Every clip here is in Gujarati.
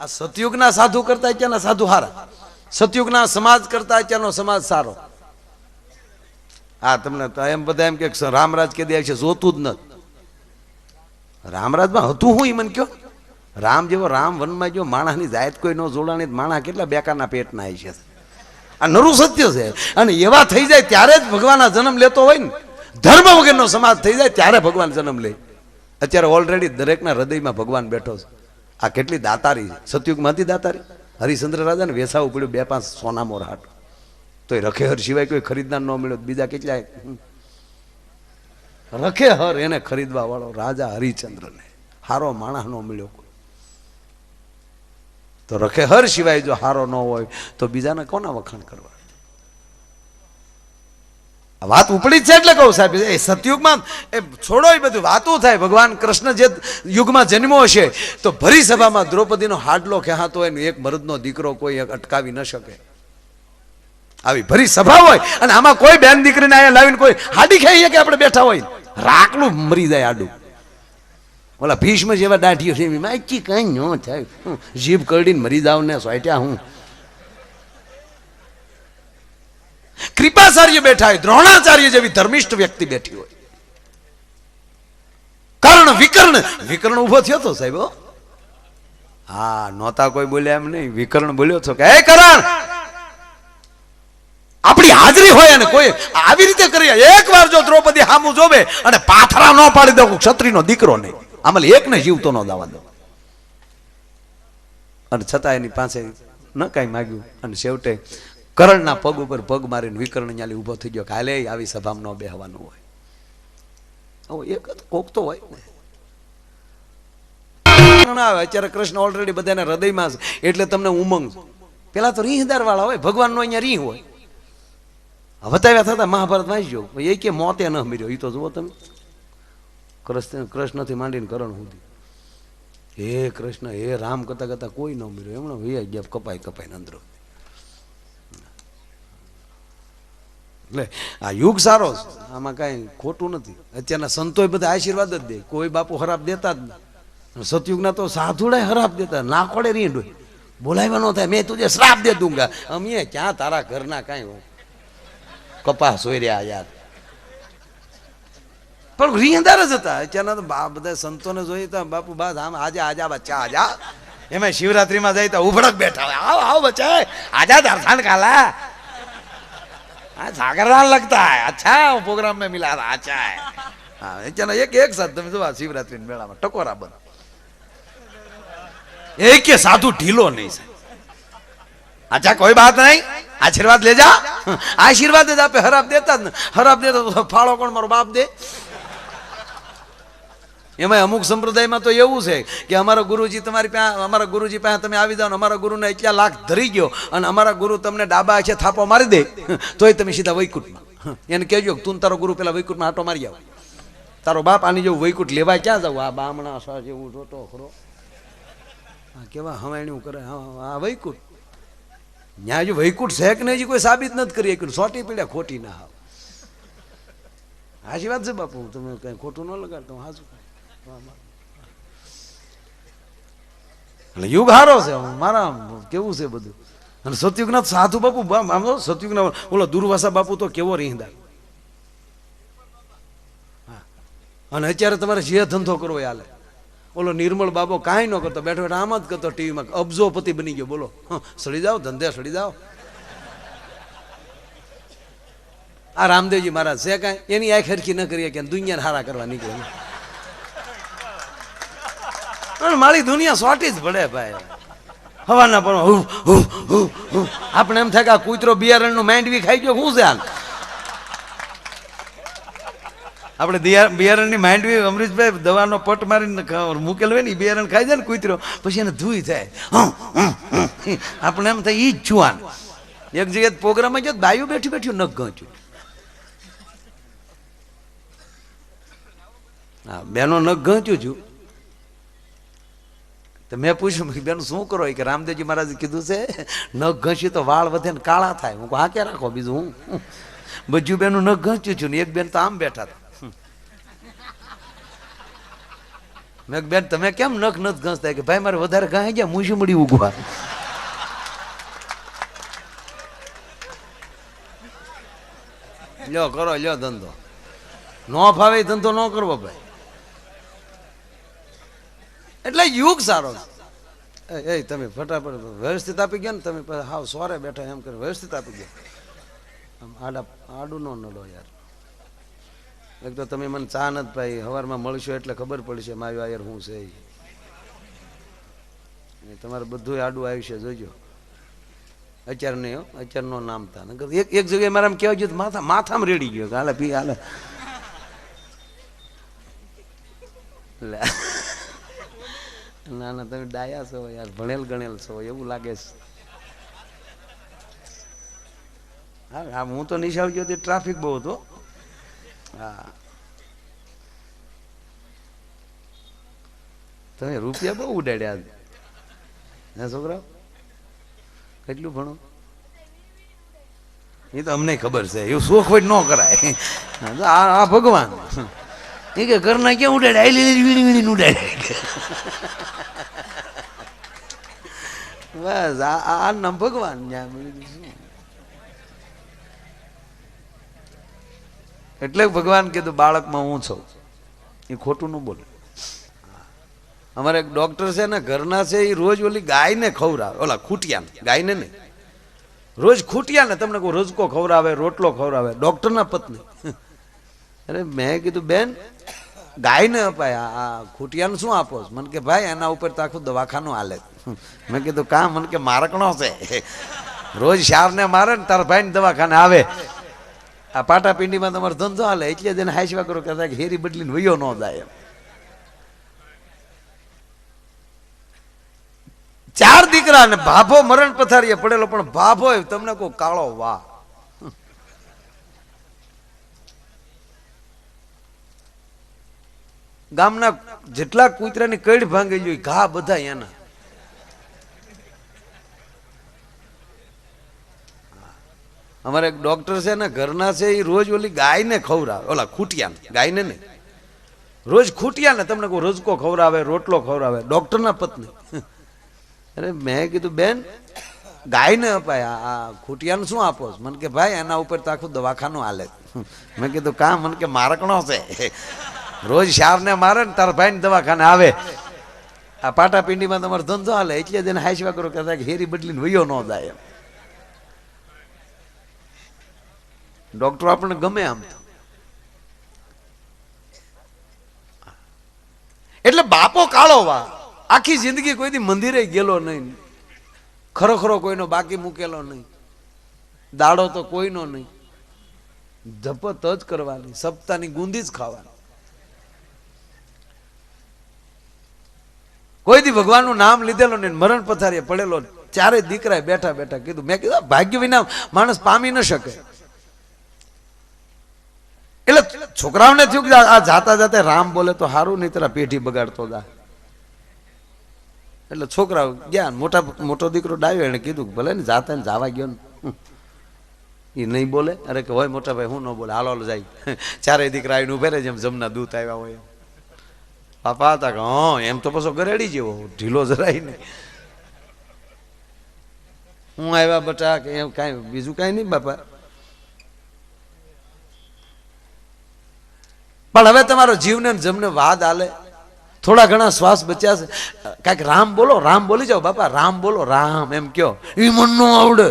આ સતયુગના સાધુ કરતા અત્યારના સાધુ હારા. સતયુગના સમાજ કરતા અત્યારનો સમાજ સારો. હા, તમને તો એમ બધા એમ કે રામરાજ કે દે છે, જોતું જ નથી. રામરાજમાં હતું હું ઈ મને કયો? રામ જેવો રામ વનમાં જો માણસની જાયત કોઈ ન જોડાણી માણા કેટલા બેકારના પેટના આવી છે. આ નરું સત્ય છે. અને એવા થઈ જાય ત્યારે જ ભગવાનના જન્મ લેતો હોય ને. ધર્મ વગરનો સમાજ થઈ જાય ત્યારે ભગવાન જન્મ લે. અત્યારે ઓલરેડી દરેકના હૃદયમાં ભગવાન બેઠો છે. આ કેટલી દાતારી સતયુગમાંથી દાતારી? હરિશ્ચંદ્ર રાજાને વેસાવું પડ્યું બે પાંચ સોના મોર હાટ. તો એ રખેહર સિવાય કોઈ ખરીદનાર ન મળ્યો. બીજા કેટલાય? રખેહર એને ખરીદવા વાળો રાજા હરિચંદ્રને હારો માણસ ન મળ્યો તો રખેહર સિવાય જો હારો ન હોય, તો બીજાને કોના વખાણ કરવા? વાત ઉપડી છે એટલે કહું, સાહેબ. એ સતયુગમાં એ છોડો એ બધું. વાતો થાય. ભગવાન કૃષ્ણ જે યુગમાં જન્મો હશે, તો ભરી સભામાં દ્રૌપદીનો હાડલો ખેહાતો હોય ને એક મરદનો દીકરો કોઈ અટકાવી ન શકે. આવી ભરી સભા હોય અને આમાં કોઈ બેન દીકરીને અહીંયા લાવીને કોઈ હાડી ખાઈ કે આપણે બેઠા હોય. રાકલું મરી જાય આડું. ઓલા ભીષ્મ જેવા દાઢીઓ છે એમાં. કઈ ન થાય. જીભ કરડીને મરી જાવ ને સોટ્યા હું. કૃપાચાર્ય બેઠા હોય, દ્રોણાચાર્ય જેવી ધર્મિષ્ઠ વ્યક્તિ બેઠી હોય. કારણ વિકર્ણ વિકર્ણ ઊભો થયો તો સાહેબ, હા. નહોતા કોઈ બોલ્યા એમ નહીં. વિકર્ણ બોલ્યો છો કે, હે કરણ, આપણી હાજરી હોય અને કોઈ આવી રીતે કરીએ એક વાર જો દ્રૌપદી હામું જોવે અને પાથરા ન પાડી દો ક્ષત્રિયનો દીકરો નહીં. આમાં એકને જીવતો ન દાવા દો અને છતાં એની પાસે ન કાંઈ માગ્યું. અને છેવટે કરણના પગ ઉપર પગ મારીને વિકર્ણ ન્યાલી ઊભો થઈ ગયો કે હાલે, આવી સભામાં ન બેહવાનું હોય. હવે એક કોક તો હોય. ને આવે, અત્યારે કૃષ્ણ ઓલરેડી બધાને હૃદયમાં છે. એટલે તમને ઉમંગ પેલા તો રીહદાર વાળા હોય, ભગવાનનો અહીંયા રીહ હોય. બતાવ્યા થતા મહાભારત વાંચજો એ કે મોતે ન મર્યો એ તો જુઓ તમે. કૃષ્ણ, કૃષ્ણથી માંડીને કરણ સુધી. હે કૃષ્ણ, હે રામ કરતા કરતા કોઈ ન મર્યો. એમણે વૈયા ગયા કપાઈ કપાઈને અંદર. એટલે આ યુગ સારો છે. આમાં કાંઈ ખોટું નથી. અત્યારના સંતોય બધા આશીર્વાદ જ દે. કોઈ બાપુ ખરાબ દેતા જ નહીં. સતયુગના તો સાધુડાય ખરાબ દેતા. ના રીંડ હોય. બોલાવ્યા ન થાય. મેં તુજે શ્રાપ દે દૂંગા. અમે ક્યાં તારા ઘરના કાંઈ હોય? કપાસ હોય રહ્યા યાર. પણ રીંદાર જ હતા. અત્યારના તો બધા સંતોને જોઈ તો બાપુ બસ આમ આજે આજા બચ્ચા આજા એમાં શિવરાત્રીમાં જાય તો ઉભડક બેઠા આવ આવ બચ્ચા આજા દર્શન કાલા हाँ जागरण लगता है अच्छा वो प्रोग्राम में मिला था अच्छा है हाँ चलो एक एक साथ તમે જો આ શિવરાત્રી મેળામાં ટકોરા બંધ એક કે સાધુ ઢીલો નહીં છે अच्छा कोई बात नहीं आशीर्वाद ले जा आशीर्वाद જ આપે હરાબ દેતા જ ને હરાબ દેતા તો ફાળો કોણ મારો બાપ દે એમાં અમુક સંપ્રદાયમાં તો એવું છે કે અમારા ગુરુજી તમારી પાસે અમારા ગુરુજી પાસે તમે આવી જાઓ અમારા ગુરુને એટલા લાખ ધરી ગયો અને અમારા ગુરુ તમને ડાબા છે થાપો મારી દે, તોય તમે સીધા વૈકુંઠમાં. એને કહેજો તું તારો ગુરુ પેલા વૈકુંઠમાં આટો મારી આવ. તારો બાપ આની જેવું વૈકુંઠ લેવા ક્યાં જાવ? આ બામણા સા જેવું જોતો ખરો કેવા હવાણ્યું કરે? આ વૈકુંઠ. ન્યા જો વૈકુંઠ છે કે નહીં હજી કોઈ સાબિત નથી કરી શક્યું સોટી પીડ્યા ખોટી ના હાવ. હાચી વાત છે બાપુ તમે કઈ ખોટું ન લગાડતો હાચું એટલે યુગ હારો છે. મારા કેવું છે બધું? અને સતયુગના સાધુ બાપુ આમ તો સતયુગના ઓલો દુર્વાસા બાપુ તો કેવો રીંદા અને અત્યારે તમારે જે ધંધો કરવો હાલે. ઓલો નિર્મળ બાબો કાંઈ ન કરતો, બેઠો બેઠો આમ જ કરતો ટીવીમાં અબજોપતિ બની ગયો. બોલો. સડી જાઓ, ધંધે સડી જાઓ. આ રામદેવજી મહારાજ છે કાંઈ? એની આંખ હરખી ન કરીએ કે દુનિયાને હારા કરવા નીકળે મારી દુનિયા સોટી જ પડે ભાઈ. હવાના પણ આપણે એમ થાય કે આ કૂતરો બિયારણનું માંડવી ખાઈ ગયો શું છે હાલ આપણે બિયારણની માંડવી, અમરીશભાઈ દવાનો પટ મારીને મૂકેલ હોય ને બિયારણ ખાઈ જાય ને કૂતરો, પછી એને ધૂઈ થાય. આપણે એમ થાય ઈ જ જુવાન. એક જગ્યાએ પ્રોગ્રામમાં તો બાયું બેઠી બેઠી નખ ગંચ્યું. હા, બેનો નખ ગંચ્યું છું. તો મેં પૂછ્યું કે બેન, શું કરો? કે, રામદેવજી મહારાજે કીધું છે નખ ઘસી તો વાળ વધે ને કાળા થાય. હું હા, ક્યાં રાખો બીજું હું? બધું બેનું નખ ઘસ્યું છું ને, એક બેન તો આમ બેઠા હતા. મેં બેન, તમે કેમ નખ નથી ઘસતા? કે, ભાઈ, મારે વધારે ઘાઈ ગયા મૂછી મળી ઉગવા. લ્યો, કરો, લ્યો ધંધો. નો ફાવે ધંધો ન કરવો, ભાઈ. એટલે યુગ સારો છે. એ તમે ફટાફટ વ્યવસ્થિત આપી ગયા ને, તમે હા સોરે બેઠા એમ કરી વ્યવસ્થિત આપી ગયા. આડા, આડું ન નડો યાર. એક તો તમે મને ચા નથી પાઈ સવારમાં મળશો એટલે ખબર પડશે મારું આયર શું છે તમારે બધું આડું આયુષ્ય જોજો. અચાર નહીં હો અચારનો નામ તા. એક એક જગ્યાએ મારે કહેવા ગયું માથા, માથામાં રેડી ગયો હાલે, પી, હાલે. લે. ના ના તમે ડાયા છો યાર, ભણેલ ગણેલ છો, એવું લાગે છે. હા હા તો નિશાળ ગયો ટ્રાફિક બહુ હતો. હા. તમે રૂપિયા બહુ ઉડાડ્યા. હે છોકરા કેટલું ભણો? એ તો અમને ખબર છે, એવું શોખ હોય ન કરાય. આ ભગવાન. એ કે ઘરના ક્યાં ઉડાડે આઈ લીલી વીણી વીણી ઉડાડે બસ, આ નામ ભગવાન એટલે ભગવાન કીધું બાળકમાં હું છું. એ ખોટું ન બોલે. અમારે એક ડોક્ટર છે ને, ઘરના છે, એ રોજ ઓલી ગાયને ખવડાવે. ઓલા ખૂટિયાને, ગાયને નહીં. રોજ ખૂટિયાને, તમને કોઈ રોજકો ખવડાવે, રોટલો ખવડાવે, ડોક્ટરના પત્ની. અરે મેં કીધું, બેન ગાયને અપાય. આ- ખૂટિયાનું શું આપો? મને કે ભાઈ, એના ઉપર તો આખું દવાખાનું હાલે મેં કીધું, કા? મને કે મારકણો છે. રોજ શારને મારે ને તારા ભાઈને દવાખાને આવે. આ પાટાપિંડીમાં તમારો ધંધો હાલે. એટલે જ એને હાઈસવા કરો કે હેરી બદલીને વયો ન જાય એમ. ચાર દીકરા ને ભાભો મરણ પથારીએ પડેલો, પણ ભાભો તમને કોઈ કાળો વાહ ગામના જેટલા કૂતરાની કઈડ ભાંગી જોઈ ઘા બધા એના. અમારે એક ડોક્ટર છે ને, ઘરના છે એ રોજ ઓલી ગાયને ખવડાવે, ઓલા ખૂટિયાને, ગાયને નહીં રોજ ખૂટિયાને, તમને કોઈ રોજકો ખવડાવે, રોટલો ખવડાવે, ડોક્ટરના પત્ની. અરે મેં કીધું, બેન, ગાયને અપાય, આ- ખૂટિયાને શું આપો? મને કે, ભાઈ, એના ઉપર તો આખું દવાખાનું હાલે મેં કીધું, કા? મને કે, મારકણો છે. રોજ શારને મારે ને તારા ભાઈને દવાખાને આવે. આ પાટાપિંડીમાં તમારો ધંધો હાલે, એટલે જ એને હાઈસવા કરો, કહેતા કે હેરી બદલીને વયો ન જાય એમ. ડોક્ટરો આપણને ગમે આમ એટલે બાપો કાળો વા આખી જિંદગી કોઈથી મંદિરે ગયેલો નહીં. ખરો ખરો કોઈનો બાકી મૂકેલો નહીં. દાડો તો કોઈનો નહીં. ધપત જ કરવાની, સપ્તાહની ગુંદી જ ખાવાની. કોઈ દી ભગવાનનું નામ લીધેલો ને મરણ પથારીએ પડેલો ચારે દીકરાએ બેઠા બેઠા કીધું, મેં કીધું ભાગ્ય વિના માણસ પામી ન શકે. એટલે છોકરાઓને થયું કે આ જાતા જાતે રામ બોલે તો સારું નહીં તારા પેઢી બગાડતો દા એટલે છોકરાઓ ગયા મોટા મોટો દીકરો ડાયો, એને કીધું ભલે ને જાતા ને જાવા ગયો ને. એ નહીં બોલે. અરે કે હોય મોટા ભાઈ, હું ન બોલે. હાલો હાલો, જાય. ચારેય દીકરા આવીને ઉભે જેમ જમના દૂત આવ્યા હોય. પાપા હતા કે, હા, એમ તો પાછો ગરેડી જેવો ઢીલો જરાય નહીં. હું આવ્યા બટા કે એમ કાંઈ, બીજું કાંઈ નહીં બાપા. પણ હવે તમારો જીવને જમને વાદ આલે. થોડા ઘણા શ્વાસ બચ્યા છે. કાંઈક રામ બોલો, રામ બોલી જાઓ બાપા, રામ બોલો, રામ, એમ કયો. એ મન નો આવડે.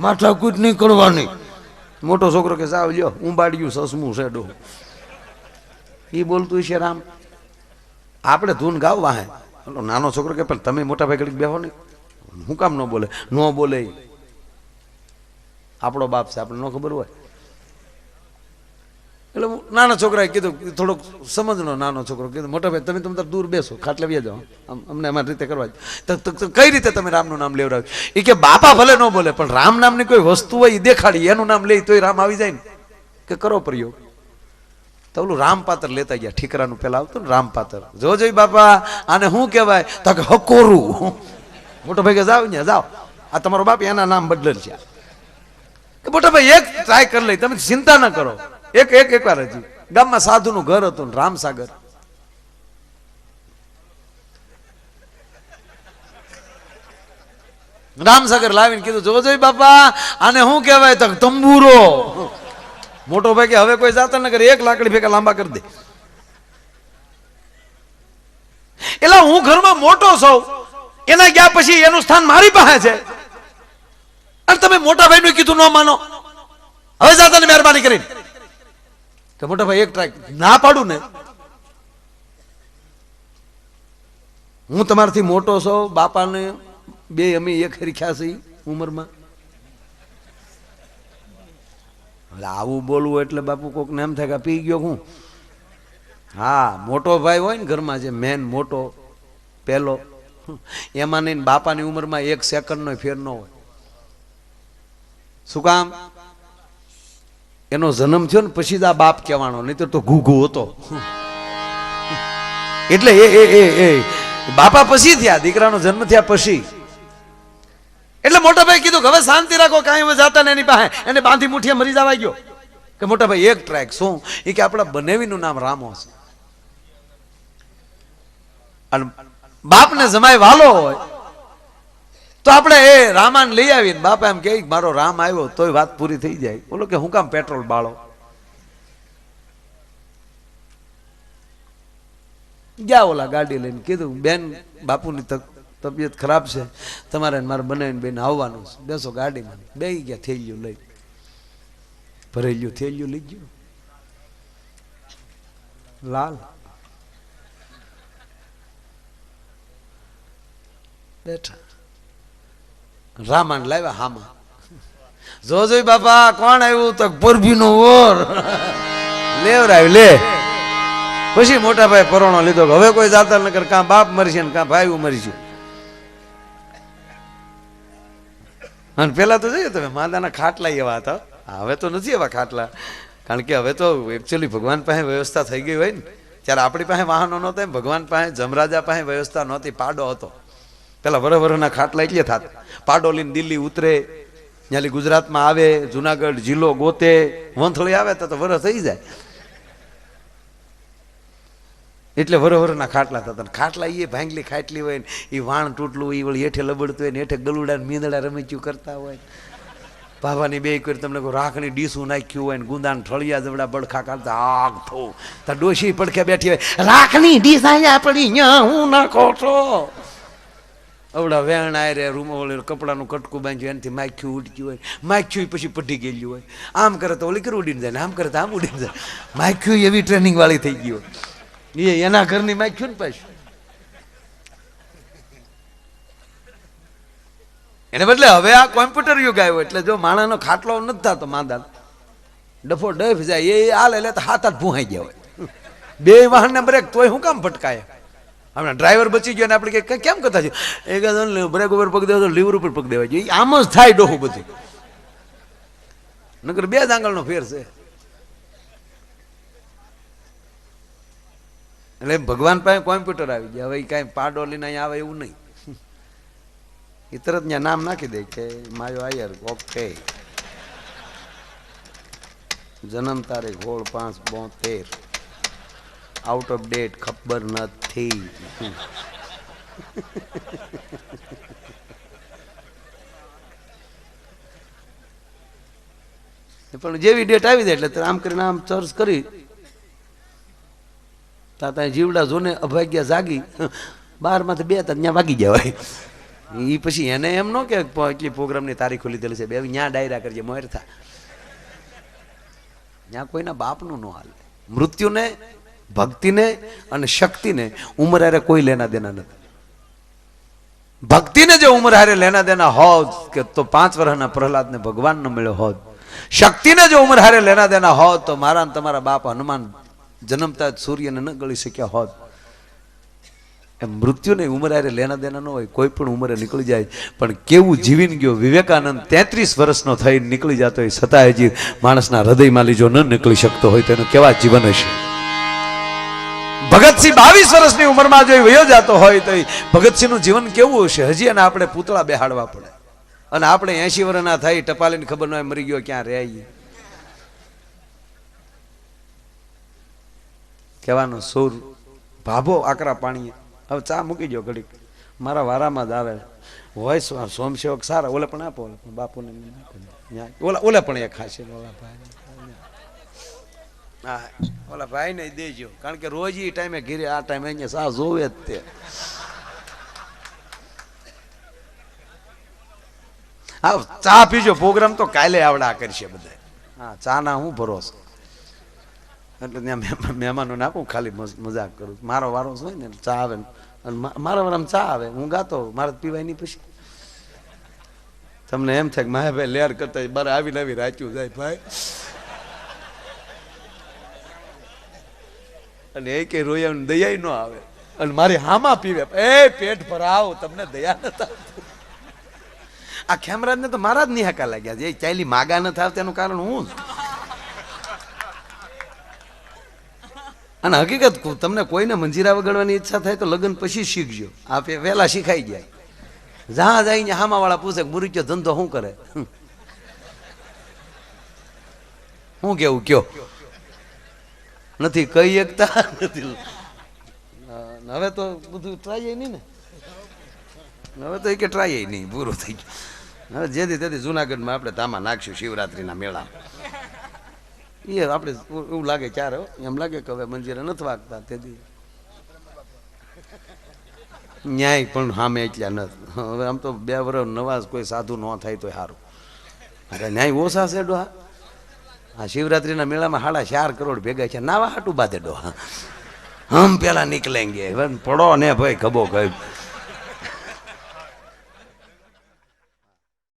માથાકૂટ નહીં કરવાની મોટો છોકરો કે સાવ લ્યો, ઉંબાડ્યું સસમું છે ડો એ બોલતું છે રામ. આપણે ધૂન ગાવવા હે નાનો છોકરો કે, પણ તમે મોટા ભાઈ ઘડીક બેહો ને. હું કામ ન બોલે ન બોલે આપણો બાપ છે આપણે ન ખબર હોય. એટલે નાના છોકરાએ કીધું, થોડોક સમજનો નાનો છોકરો, કીધું, મોટા ભાઈ, તમે તમે દૂર બેસો, ખાટલે વ્યા જાઓ. અમને અમારી રીતે કરવા. તો, તો- તો કઈ રીતે તમે રામનું નામ લેવડાવ્યું? એ કે, બાપા ભલે ન બોલે, પણ રામ નામની કોઈ વસ્તુ હોય એ દેખાડી, એનું નામ લે, તોય રામ આવી જાય ને. કે કરો પ્રયોગ. તો ઓલું રામપાત્ર લેતા ગયા, ઠીકરાનું પેલા આવતું ને રામપાત્ર જોજો બાપા, આને શું કહેવાય? તો કે હકોરું. મોટો ભાઈ જાવ ને જાઓ. આ તમારો બાપ એના નામ બદલેલ છે. કે મોટો ભાઈ, એક ટ્રાય કરી લઈ, તમે ચિંતા ના કરો. એક એક એકવાર હજી. ગામમાં સાધુનું ઘર હતું ને રામસાગર રામસાગર લાવીને કીધું જોજો બાપા, આને શું કહેવાય? તો તંબુરો. મોટો ભાઈ કે હવે કોઈ જાતા ન કરે, એક લાકડી ભેગા લાંબા કરી દે. એટલે હું ઘરમાં મોટો છું, એના ગયા પછી એનું સ્થાન મારી પાસે છે. અને તમે મોટા ભાઈનું કીધું ન માનો. હવે જાતા ને મહેરબાની કરીને. તો મોટા ભાઈ એક ટ્રાક ના પાડું ને. હું તમારાથી મોટો છો, બાપાને બે અમે એક હરીખ્યા છીએ ઉંમરમાં. આવું બોલવું એટલે બાપુ કોકને એમ થાય કે પી ગયો હું. હા, મોટો ભાઈ હોય ને ઘરમાં જે મેન મોટો પહેલો એમાં નહીં બાપાની ઉંમરમાં એક સેકન્ડનો ફેર ન હોય. શું કામ? એનો જન્મ થયો ને પછી જ આ બાપ કહેવાનો નહીં તો ઘૂઘુ હતો. એટલે એ એ એ, બાપા પછી થયા, દીકરાનો જન્મ થયા પછી. કીધું હવે શાંતિ રાખો, કાંઈ હવે જાતા ને પાસે. એને બાંધી મુઠીએ મરી જવા ગયો. કે મોટા ભાઈ, એક ટ્રેક શું? એ કે આપણા બનેવીનું નામ રામો છે. અને બાપને જમાય વાલો હોય, તો આપણે એ રામાન લઈ આવીને બાપા એમ કે મારો રામ આવ્યો તોય વાત પૂરી થઈ જાય. બોલો કે હું કામ પેટ્રોલ બાળો? ગયા ઓલા ગાડી લઈને કીધું, બેન, બાપુની તક તબિયત ખરાબ છે, તમારે મારે બનાવીને બેન આવવાનું છે. બેસો ગાડીમાં. બે ગયા થેલિયું લઈ. ભરેલું થેલિયું લઈ ગયું. લાલ. બેઠા. રામાન લાવ્યા હામાં. જો જોઈ બાપા, કોણ આવ્યું? તો પરભીનો ઓર. લેવરાય, લે. પછી મોટા ભાઈ પરોણો લીધો હવે કોઈ જાતર નગર કાં બાપ મરશે ને કાં ભાઈ મરશે અને પેલા તો જોઈએ તમે, માદાના ખાટલા એવા હતા. હવે તો નથી એવા ખાટલા. કારણ કે હવે તો એકચ્યુઅલી ભગવાન પાસે વ્યવસ્થા થઈ ગઈ હોય ને. ત્યારે આપણી પાસે વાહનો નહોતા ભગવાન પાસે, જમરાજા પાસે વ્યવસ્થા નહોતી, પાડો હતો. પેલા વરવરના ખાટલા એટલે થાત. પાડો લઈને દિલ્હી ઉતરે, ત્યાંથી ગુજરાતમાં આવે, જુનાગઢ, જિલ્લો ગોતે, વંથળી આવે તો વરસ થઈ જાય. એટલે વરોવરના ખાટલા થતા ખાટલા એ ભાંગલી ખાટલી હોય ને એ વાણ તૂટલું એ વળી હેઠે લબડતું હોય ને, હેઠે ગલુડા મીંદડા રમીચ્યું કરતા હોય બાબાની બે કરી તમને રાખની ડીસું નાખ્યું હોય ને, ગુંદાન ઠળિયા જવડા બડખા કાઢતા, આગ થો. તાર ડોશી પડખે બેઠી હોય રાખની ડીસ અહીંયા પડી ન્યા હું નાખો છો. અવડા વેણ આયરે રૂમ ઓલે કપડાનું કટકું બાંધ્યું, એનાથી માખ્યું ઉડક્યું હોય. માખ્યું પછી પડી ગયેલું હોય. આમ કરે તો ઓલી કરી ઉડીને જાય ને? આમ કરે તો આમ ઉડીને જાય. માખ્યું એવી ટ્રેનિંગ વાળી થઈ ગઈ હોય. એ એના ઘરની માખ્યું ને પાછું એને બદલે હવે આ કોમ્પ્યુટર યુગ આવ્યો, એટલે જો માણાનો ખાટલો નથી થતો માંદા. ડફો ડફ જાય, એ હાલ એટલે હાથ હાથ ભૂહાઈ ગયા હોય. બે વાહનને બ્રેક, તોય હું કામ ભટકાય? હમણાં ડ્રાઈવર બચી ગયો ને આપણે કે કેમ કરતા છે? એ કહે બ્રેક ઉપર પગ દેવા તો લીવર ઉપર પગ દેવા જોઈએ આમ જ થાય ડોહું બધું. નકર બે જ આંગળનો ફેર છે. એટલે ભગવાન પાસે કોમ્પ્યુટર આવી ગયા. હવે કાંઈ પાડો લઈને અહીંયા આવે એવું નહીં. એ તરત નામ નાખી દે કે માયો આયર, ઓકે. જન્મ તારીખ હોળ પાંચ બોતેર. આઉટ ઓફ ડેટ ખબર નથી. પણ જેવી ડેટ આવી જાય એટલે આમ કરીને આમ સર્ચ કરી તાતા જીવડા જોને અભાગ્યા જાગી. બારમાંથી બે ત્યાં વાગી જવાય એ પછી એને એમ ન કે એટલી પ્રોગ્રામની તારીખો લીધેલી છે. બે ન્યા ડાયરા કરજે, મોર થા. ત્યાં કોઈના બાપનું ન હાલે. મૃત્યુને, ભક્તિને અને શક્તિને ઉંમર હારે કોઈ લેના દેના નથી. ભક્તિને જો ઉંમર હારે લેના દેના હોત કે તો પાંચ વર્ષના પ્રહલાદને ભગવાન ન મળ્યો હોત. શક્તિને જો ઉંમર હારે લેના દેના હોત તો મારા તમારા બાપ હનુમાન જન્મતા જ સૂર્યને ન ગળી શક્યા હોત. એમ મૃત્યુને ઉંમર આરે લેના દેના ન હોય, કોઈ પણ ઉંમરે નીકળી જાય. પણ કેવું જીવીને ગયો વિવેકાનંદ તેત્રીસ વર્ષનો થઈ નીકળી જતો હોય, છતાં હજી માણસના હૃદયમાં લીજો ન નીકળી શકતો હોય તેનું કેવા જીવન હશે? ભગતસિંહ બાવીસ વર્ષની ઉંમરમાં જો વયો જતો હોય, તો એ ભગતસિંહનું જીવન કેવું હશે? હજી અને આપણે પૂતળા બેહાડવા પડે. અને આપણે એસી વર્ષના થાય ટપાલીને ખબર ન હોય, મરી ગયો, ક્યાં રહે કહેવાનો સુર ભાભો આકરા પાણીએ. હવે ચા મૂકી દો ઘડીક. મારા વારામાં જ આવે. હોય સો- સોમસેવક સારા, ઓલે પણ આપો, ઓલે બાપુને. ઓલા ઓલા પણ એ ખાશે, ઓલા ભાઈ હા, ઓલા ભાઈને દેજો. કારણ કે રોજ ઈ ટાઈમે ઘીરે, આ ટાઈમે અહીંયા સા જોવે જ તે. હા ચા પીજો. પ્રોગ્રામ તો કાલે આવડા કરશે બધા હા ચા ના હું ભરોસો? એટલે ત્યાં મહેમાન- મહેમાનો નાખું ખાલી મજાક કરું. મારો વારો હોય ને ચા આવે અને મારા વારામાં ચા આવે. હું ગાતો મારે પીવાય નહીં પછી. તમને એમ થાય કે ભાઈ લેર કરતા બરાબર આવીને આવી રાચ્યું જાય ભાઈ. અને એ કે રોયા દયા ન આવે. અને મારી હામાં પીવે. એ પેટ ભરાવ તમને દયા નતા આ ખેમરાજને તો મારા જ નિહાકા લાગ્યા છે. ચાલી માગા ન થાય તેનું કારણ હું જ. અને હકીકત તમને કોઈને મંજીરા વગાડવાની ઈચ્છા થાય તો લગ્ન પછી શીખજો. આપે વહેલા શીખાઈ જાય. જ્યાં જઈને હામા વાળા પૂછે મુરીચો ધંધો શું કરે? શું કેવું, કયો? નથી કહી એકતા, નથી હવે તો બધું ટ્રાય નહીં ને. હવે તો એ કે ટ્રાય નહીં, પૂરું થઈ ગયું. હવે જેથી તેથી જુનાગઢમાં આપણે તામાં નાખશું શિવરાત્રિના મેળા એ આપણે એવું લાગે ક્યારે એમ લાગે કે હવે મંજીરે નથી વાગતા તેથી ન્યાય પણ સામે એટલા નથી. હવે આમ તો બે વર્ષ નવાજ કોઈ સાધુ ન થાય તો સારું ન્યાય ઓછા છે ડોહા. આ શિવરાત્રિના મેળામાં સાડા ચાર કરોડ ભેગા છે નાવા હાટું બાંધે ડોહા. હમ પેલા નીકળેંગે પડો ને ભાઈ ખબો કઈ